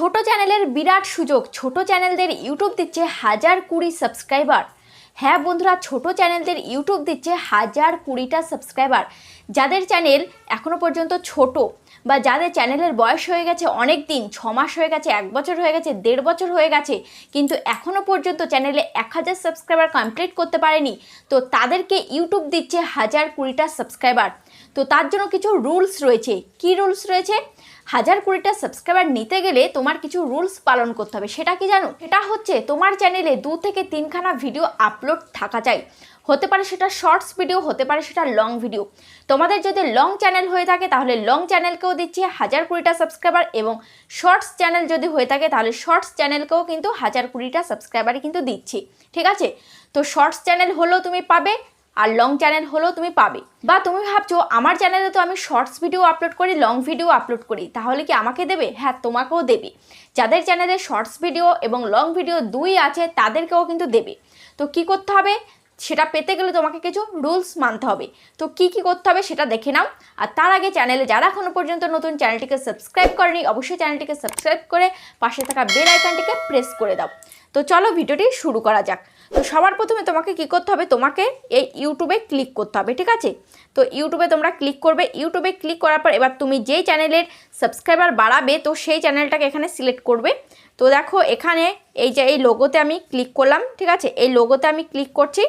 ছোট চ্যানেলের বিরাট সুযোগ। ছোট চ্যানেলদের ইউটিউব দিচ্ছে হাজার কুড়ি সাবস্ক্রাইবার। হ্যাঁ বন্ধুরা, ছোট চ্যানেলদের ইউটিউব দিচ্ছে হাজার কুড়িটা সাবস্ক্রাইবার। যাদের চ্যানেল এখনও পর্যন্ত ছোট বা যাদের চ্যানেলের বয়স হয়ে গেছে অনেক দিন, ছ মাস হয়ে গেছে, এক বছর হয়ে গেছে, দেড় বছর হয়ে গেছে, কিন্তু এখনও পর্যন্ত চ্যানেলে এক হাজার সাবস্ক্রাইবার কমপ্লিট করতে পারেনি, তো তাদেরকে ইউটিউব দিচ্ছে হাজার কুড়িটা সাবস্ক্রাইবার। তো তার জন্য কিছু রুলস রয়েছে। কি রুলস রয়েছে? হাজার কুড়িটা সাবস্ক্রাইবার নিতে গেলে তোমার কিছু রুলস পালন করতে হবে। সেটা কি জানো? এটা হচ্ছে তোমার চ্যানেলে দু থেকে তিনখানা ভিডিও আপলোড থাকা চাই। হতে পারে সেটা শর্টস ভিডিও হতে পারে সেটা লং ভিডিও তোমাদের যদি লং চ্যানেল হয়ে থাকে, তাহলে লং চ্যানেলকেও দিচ্ছি হাজার কুড়িটা সাবস্ক্রাইবার এবং শর্টস চ্যানেল যদি হয়ে থাকে, তাহলে শর্টস চ্যানেলকেও কিন্তু হাজার কুড়িটা সাবস্ক্রাইবারই কিন্তু দিচ্ছি। ঠিক আছে? তো শর্টস চ্যানেল হলেও তুমি পাবে আর লং চ্যানেল হলেও তুমি পাবে। বা তুমি ভাবছ, আমার চ্যানেলে তো আমি শর্টস ভিডিও আপলোড করি লং ভিডিও আপলোড করি, তাহলে কি আমাকে দেবে? হ্যাঁ তোমাকেও দেবে। যাদের চ্যানেলে শর্টস ভিডিও এবং লং ভিডিও দুই আছে, তাদেরকেও কিন্তু দেবে। তো কি করতে হবে? সেটা পেতে গেলে তোমাকে কিছু রুলস মানতে হবে। তো কি কি করতে হবে সেটা দেখে নাও। আর তার আগে চ্যানেলে যারা এখনও পর্যন্ত নতুন চ্যানেলটিকে সাবস্ক্রাইব করেনি, অবশ্যই চ্যানেলটিকে সাবস্ক্রাইব করে পাশে থাকা বেল আইকনটিকে প্রেস করে দাও। তো চলো ভিডিওটি শুরু করা যাক। তো সবার প্রথমে তোমাকে কি করতে হবে? তোমাকে এই ইউটিউবে ক্লিক করতে হবে, ঠিক আছে? তো ইউটিউবে তোমরা ক্লিক করবে। ইউটিউবে ক্লিক করার পর এবার তুমি যেই চ্যানেলের সাবস্ক্রাইবার বাড়াবে, তো সেই চ্যানেলটাকে এখানে সিলেক্ট করবে। তো দেখো এখানে এই যে এই লোগোতে আমি ক্লিক করলাম, ঠিক আছে? এই লোগোতে আমি ক্লিক করছি।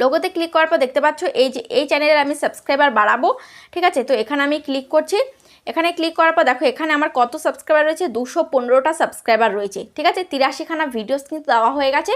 লোগোতে ক্লিক করার পর দেখতে পাচ্ছ এই যে, এই চ্যানেলের আমি সাবস্ক্রাইবার বাড়াবো, ঠিক আছে? তো এখানে আমি ক্লিক করছি। এখানে ক্লিক করার পর দেখো, এখানে আমার কত সাবস্ক্রাইবার রয়েছে? দুশো পনেরোটা সাবস্ক্রাইবার রয়েছে। ঠিক আছে? তিরাশিখানা ভিডিওস কিন্তু দেওয়া হয়ে গেছে।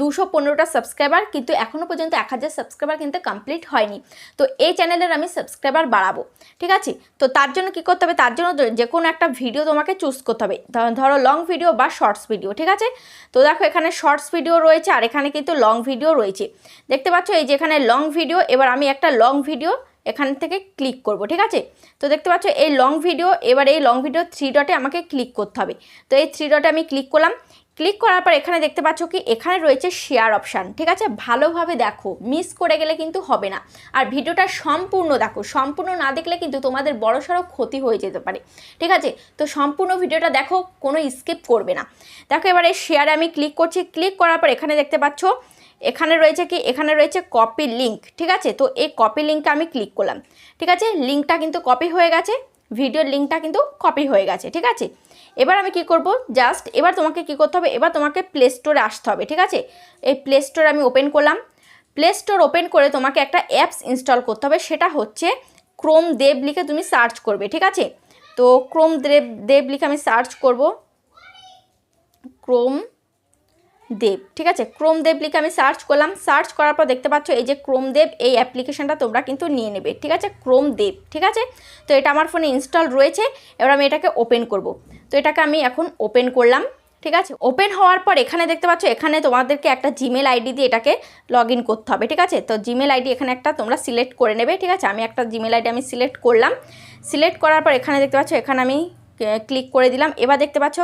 দুশো পনেরোটা সাবস্ক্রাইবার কিন্তু এখনও পর্যন্ত এক হাজার সাবস্ক্রাইবার কিন্তু কমপ্লিট হয়নি। তো এই চ্যানেলের আমি সাবস্ক্রাইবার বাড়াবো। ঠিক আছে? তো তার জন্য কি করতে হবে? তার জন্য যে কোনো একটা ভিডিও তোমাকে চুজ করতে হবে। ধরো লং ভিডিও বা শর্টস ভিডিও ঠিক আছে? তো দেখো, এখানে শর্টস ভিডিও রয়েছে আর এখানে কিন্তু লং ভিডিও রয়েছে। দেখতে পাচ্ছ? এই যে এখানে লং ভিডিও এবার আমি একটা লং ভিডিও এখান থেকে ক্লিক করব, ঠিক আছে? তো দেখতে পাচ্ছ, এই লং ভিডিও এবার এই লং ভিডিও থ্রি ডটে আমাকে ক্লিক করতে হবে। তো এই থ্রি ডটে আমি ক্লিক করলাম। ক্লিক করার পর এখানে দেখতে পাচ্ছ কি, এখানে রয়েছে শেয়ার অপশান ঠিক আছে? ভালোভাবে দেখো মিস করে গেলে কিন্তু হবে না। আর ভিডিওটা সম্পূর্ণ দেখো, সম্পূর্ণ না দেখলে কিন্তু তোমাদের বড়সড় ক্ষতি হয়ে যেতে পারে, ঠিক আছে? তো সম্পূর্ণ ভিডিওটা দেখো, কোনো স্কিপ করবে না। দেখো, এবারে শেয়ারে আমি ক্লিক করছি। ক্লিক করার পর এখানে দেখতে পাচ্ছ এখানে রয়েছে কি? এখানে রয়েছে কপি লিঙ্ক ঠিক আছে? তো এই কপি লিঙ্কটা আমি ক্লিক করলাম, ঠিক আছে? লিঙ্কটা কিন্তু কপি হয়ে গেছে ভিডিওর লিঙ্কটা কিন্তু কপি হয়ে গেছে, ঠিক আছে? এবার আমি কি করব? জাস্ট এবার তোমাকে কি করতে হবে? এবার তোমাকে প্লে স্টোরে আসতে হবে, ঠিক আছে? এই প্লে স্টোর আমি ওপেন করলাম। প্লে স্টোর ওপেন করে তোমাকে একটা অ্যাপস ইনস্টল করতে হবে, সেটা হচ্ছে ক্রোম দেব লিখে তুমি সার্চ করবে, ঠিক আছে? তো ক্রোম দেব দেব লিখে আমি সার্চ করব। ক্রোম দেব, ঠিক আছে? ক্রোম দেব লিখে আমি সার্চ করলাম। সার্চ করার পর দেখতে পাচ্ছ এই যে ক্রোম দেব, এই অ্যাপ্লিকেশানটা তোমরা কিন্তু নিয়ে নেবে, ঠিক আছে? ক্রোম দেব, ঠিক আছে? তো এটা আমার ফোনে ইনস্টল রয়েছে, এবার আমি এটাকে ওপেন করব। তো এটাকে আমি এখন ওপেন করলাম, ঠিক আছে? ওপেন হওয়ার পর এখানে দেখতে পাচ্ছ, এখানে তোমাদেরকে একটা জিমেল আইডি দিয়ে এটাকে লগ করতে হবে, ঠিক আছে? তো জিমেল আইডি এখানে একটা তোমরা সিলেক্ট করে নেবে, ঠিক আছে? আমি একটা জিমেল আইডি আমি সিলেক্ট করলাম। সিলেক্ট করার পর এখানে দেখতে পাচ্ছ, এখানে আমি ক্লিক করে দিলাম। এবার দেখতে পাচ্ছ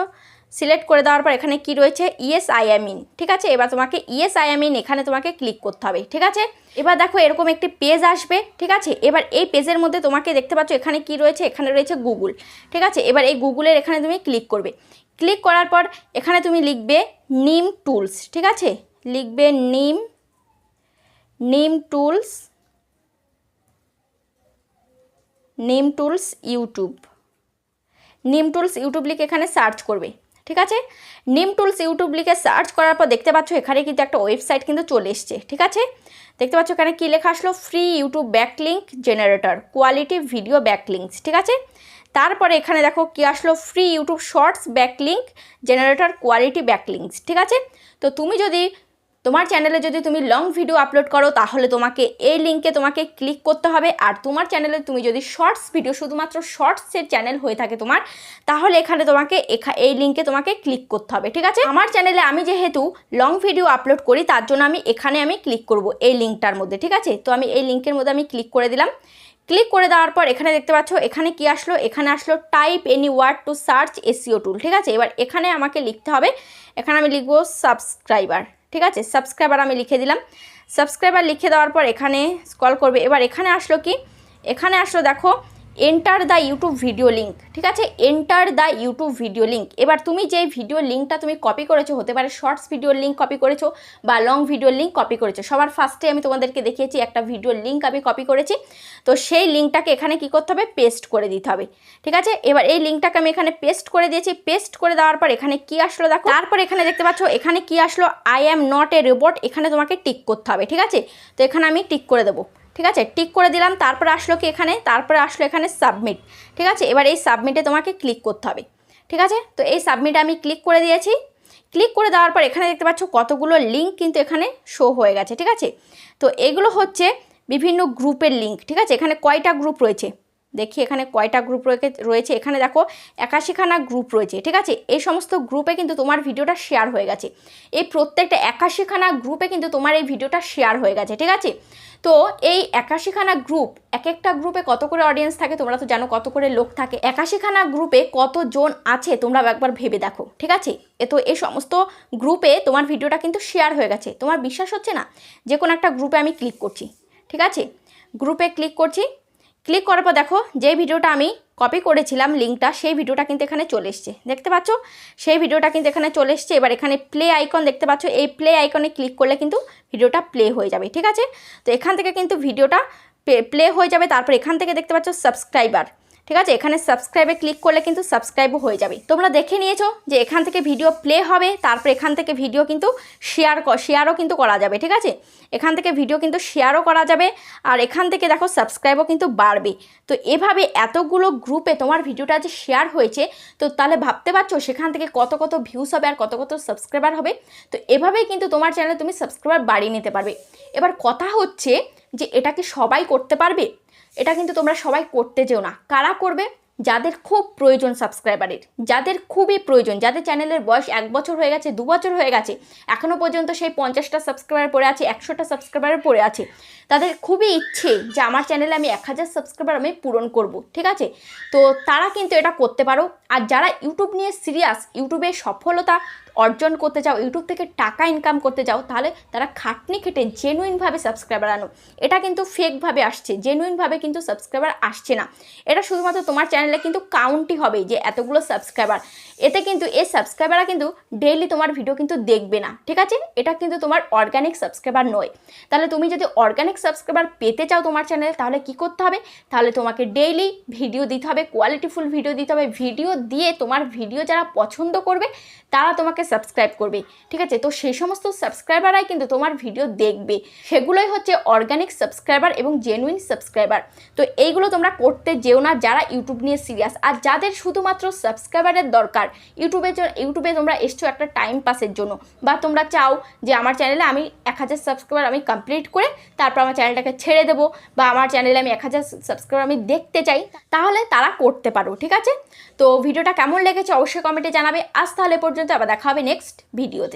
সিলেক্ট করে দেওয়ার পর এখানে কি রয়েছে? ইএস আই এম ইন ঠিক আছে? এবার তোমাকে ইএস আই এম ইন এখানে তোমাকে ক্লিক করতে হবে, ঠিক আছে? এবার দেখো এরকম একটি পেজ আসবে, ঠিক আছে? এবার এই পেজের মধ্যে তোমাকে দেখতে পাচ্ছ এখানে কি রয়েছে? এখানে রয়েছে গুগল ঠিক আছে? এবার এই গুগলের এখানে তুমি ক্লিক করবে। ক্লিক করার পর এখানে তুমি লিখবে নিম টুলস ঠিক আছে? লিখবে Nim Nim tools Nim tools YouTube Nim tools YouTube লিখে এখানে সার্চ করবে। ঠিক আছে? নিম টুলস ইউটিউব লিখে সার্চ করার পর দেখতে পাচ্ছ এখানে কিন্তু একটা ওয়েবসাইট কিন্তু চলে এসছে, ঠিক আছে? দেখতে পাচ্ছ এখানে কী লেখা আসলো? Free YouTube backlink generator quality video backlinks ঠিক আছে? তারপরে এখানে দেখো কি আসলো? Free YouTube shorts backlink generator quality backlinks ঠিক আছে? তো তুমি যদি তোমার চ্যানেলে যদি তুমি লং ভিডিও আপলোড করো, তাহলে তোমাকে এই লিঙ্কে তোমাকে ক্লিক করতে হবে। আর তোমার চ্যানেলে তুমি যদি শর্টস ভিডিও শুধুমাত্র শর্টসের চ্যানেল হয়ে থাকে তোমার, তাহলে এখানে তোমাকে এই লিঙ্কে তোমাকে ক্লিক করতে হবে, ঠিক আছে? আমার চ্যানেলে আমি যেহেতু লং ভিডিও আপলোড করি, তার জন্য আমি এখানে আমি ক্লিক করব এই লিঙ্কটার মধ্যে, ঠিক আছে? তো আমি এই লিঙ্কের মধ্যে আমি ক্লিক করে দিলাম। ক্লিক করে দেওয়ার পর এখানে দেখতে পাচ্ছ, এখানে কি আসলো? এখানে আসলো type any word to search SEO tool ঠিক আছে? এবার এখানে আমাকে লিখতে হবে। এখানে আমি লিখব সাবস্ক্রাইবার ঠিক আছে? সাবস্ক্রাইবার আমি লিখে দিলাম। সাবস্ক্রাইবার লিখে দেওয়ার পর এখানে স্কল করবে। এবার এখানে আসলো কি? এখানে আসলো দেখো enter the YouTube video link ঠিক আছে? Enter the YouTube video link এবার তুমি যে ভিডিও লিঙ্কটা তুমি কপি করেছ, হতে পারে শর্টস ভিডিওর লিঙ্ক কপি করেছ বা লং ভিডিওর লিঙ্ক কপি করেছ, সবার ফার্স্টে আমি তোমাদেরকে দেখিয়েছি একটা ভিডিওর লিঙ্ক আমি কপি করেছি। তো সেই লিঙ্কটাকে এখানে কি করতে হবে? পেস্ট করে দিতে হবে, ঠিক আছে? এবার এই লিঙ্কটাকে আমি এখানে পেস্ট করে দিয়েছি। পেস্ট করে দেওয়ার পর এখানে কি আসলো দেখো? তারপর এখানে দেখতে পাচ্ছ, এখানে কি আসলো? I am not a robot এখানে তোমাকে টিক করতে হবে, ঠিক আছে? তো এখানে আমি টিক করে দেবো। ঠিক আছে? টিক করে দিলাম, তারপর আসলো কি এখানে? তারপরে আসলো এখানে সাবমিট ঠিক আছে? এবার এই সাবমিটে তোমাকে ক্লিক করতে হবে, ঠিক আছে? তো এই সাবমিটে আমি ক্লিক করে দিয়েছি। ক্লিক করে দেওয়ার পর এখানে দেখতে পাচ্ছ কতগুলো লিঙ্ক কিন্তু এখানে শো হয়ে গেছে, ঠিক আছে? তো এগুলো হচ্ছে বিভিন্ন গ্রুপের লিঙ্ক ঠিক আছে? এখানে কয়টা গ্রুপ রয়েছে? দেখি এখানে কয়টা গ্রুপ রয়েছে। এখানে দেখো একাশিখানা গ্রুপ রয়েছে, ঠিক আছে? এই সমস্ত গ্রুপে কিন্তু তোমার ভিডিওটা শেয়ার হয়ে গেছে। এই প্রত্যেকটা একাশিখানা গ্রুপে কিন্তু তোমার এই ভিডিওটা শেয়ার হয়ে গেছে, ঠিক আছে? তো এই একাশিখানা গ্রুপ এক একটা গ্রুপে কত করে অডিয়েন্স থাকে তোমরা তো জানো কত করে লোক থাকে। একাশিখানা গ্রুপে কতজন আছে তোমরা একবার ভেবে দেখো, ঠিক আছে? এ তো এই সমস্ত গ্রুপে তোমার ভিডিওটা কিন্তু শেয়ার হয়ে গেছে। তোমার বিশ্বাস হচ্ছে না? যে কোনো একটা গ্রুপে আমি ক্লিক করছি, ঠিক আছে? গ্রুপে ক্লিক করছি ক্লিক করার পর দেখো যে ভিডিওটা আমি কপি করেছিলাম লিঙ্কটা, সেই ভিডিওটা কিন্তু এখানে চলে এসছে। দেখতে পাচ্ছ? সেই ভিডিওটা কিন্তু এখানে চলে এসছে। এবার এখানে প্লে আইকন দেখতে পাচ্ছ? এই প্লে আইকনে ক্লিক করলে কিন্তু ভিডিওটা প্লে হয়ে যাবে, ঠিক আছে? তো এখান থেকে কিন্তু ভিডিওটা প্লে হয়ে যাবে। তারপর এখান থেকে দেখতে পাচ্ছ সাবস্ক্রাইবার ঠিক আছে? এখানে সাবস্ক্রাইবে ক্লিক করলে কিন্তু সাবস্ক্রাইবও হয়ে যাবে। তোমরা দেখে নিয়েছো যে এখান থেকে ভিডিও প্লে হবে, তারপর এখান থেকে ভিডিও কিন্তু শেয়ার শেয়ারও কিন্তু করা যাবে, ঠিক আছে? এখান থেকে ভিডিও কিন্তু শেয়ারও করা যাবে, আর এখান থেকে দেখো সাবস্ক্রাইবও কিন্তু বাড়বে। তো এভাবে এতগুলো গ্রুপে তোমার ভিডিওটা যে শেয়ার হয়েছে, তো তাহলে ভাবতে পারছ সেখান থেকে কত কত ভিউস হবে আর কত কত সাবস্ক্রাইবার হবে? তো এভাবেই কিন্তু তোমার চ্যানেলে তুমি সাবস্ক্রাইবার বাড়িয়ে নিতে পারবে। এবার কথা হচ্ছে যে এটা কি সবাই করতে পারবে? এটা কিন্তু তোমরা সবাই করতে যেও না। কারা করবে? যাদের খুব প্রয়োজন সাবস্ক্রাইবারের যাদের খুবই প্রয়োজন, যাদের চ্যানেলের বয়স এক বছর হয়ে গেছে, দু বছর হয়ে গেছে এখনও পর্যন্ত সেই পঞ্চাশটা সাবস্ক্রাইবার পড়ে আছে, একশোটা সাবস্ক্রাইবার পড়ে আছে, তাদের খুবই ইচ্ছে যে আমার চ্যানেলে আমি এক হাজার সাবস্ক্রাইবার আমি পূরণ করব, ঠিক আছে? তো তারা কিন্তু এটা করতে পারো। আর যারা ইউটিউব নিয়ে সিরিয়াস ইউটিউবে সফলতা অর্জন করতে চাও ইউটিউব থেকে টাকা ইনকাম করতে চাও, তাহলে তারা খাটনি খেটে জেনুইনভাবে সাবস্ক্রাইবার আনো। এটা কিন্তু ফেকভাবে আসছে জেনুইনভাবে কিন্তু সাবস্ক্রাইবার আসছে না। এটা শুধুমাত্র তোমার চ্যানেলে কিন্তু কাউন্টই হবে যে এতগুলো সাবস্ক্রাইবার এতে কিন্তু এই সাবস্ক্রাইবাররা কিন্তু ডেইলি তোমার ভিডিও কিন্তু দেখবে না, ঠিক আছে? এটা কিন্তু তোমার অর্গানিক সাবস্ক্রাইবার নয়। তাহলে তুমি যদি অর্গানিক সাবস্ক্রাইবার পেতে চাও তোমার চ্যানেলে তাহলে কি করতে হবে? তাহলে তোমাকে ডেইলি ভিডিও দিতে হবে কোয়ালিটিফুল ভিডিও দিতে হবে। ভিডিও দিয়ে তোমার ভিডিও যারা পছন্দ করবে, তারা তোমাকে সাবস্ক্রাইব করবে, ঠিক আছে? তো সেই সমস্ত সাবস্ক্রাইবাররাই কিন্তু তোমার ভিডিও দেখবে। সেগুলোই হচ্ছে অর্গানিক সাবস্ক্রাইবার এবং জেনুইন সাবস্ক্রাইবার তো এইগুলো তোমরা করতে যেও না, যারা ইউটিউব নিয়ে সিরিয়াস আর যাদের শুধুমাত্র সাবস্ক্রাইবারের দরকার, ইউটিউবে ইউটিউবে তোমরা এসছো একটা টাইম পাসের জন্য, বা তোমরা চাও যে আমার চ্যানেলে আমি এক হাজার সাবস্ক্রাইবার আমি কমপ্লিট করে তারপর আমার চ্যানেলটাকে ছেড়ে দেবো, বা আমার চ্যানেলে আমি এক হাজার সাবস্ক্রাইবার আমি দেখতে চাই, তাহলে তারা করতে পারো, ঠিক আছে? তো ভিডিওটা কেমন লেগেছে অবশ্যই কমেন্টে জানাবে। আজ তাহলে পর্যন্ত আবার দেখা হবে নেক্সট ভিডিওতে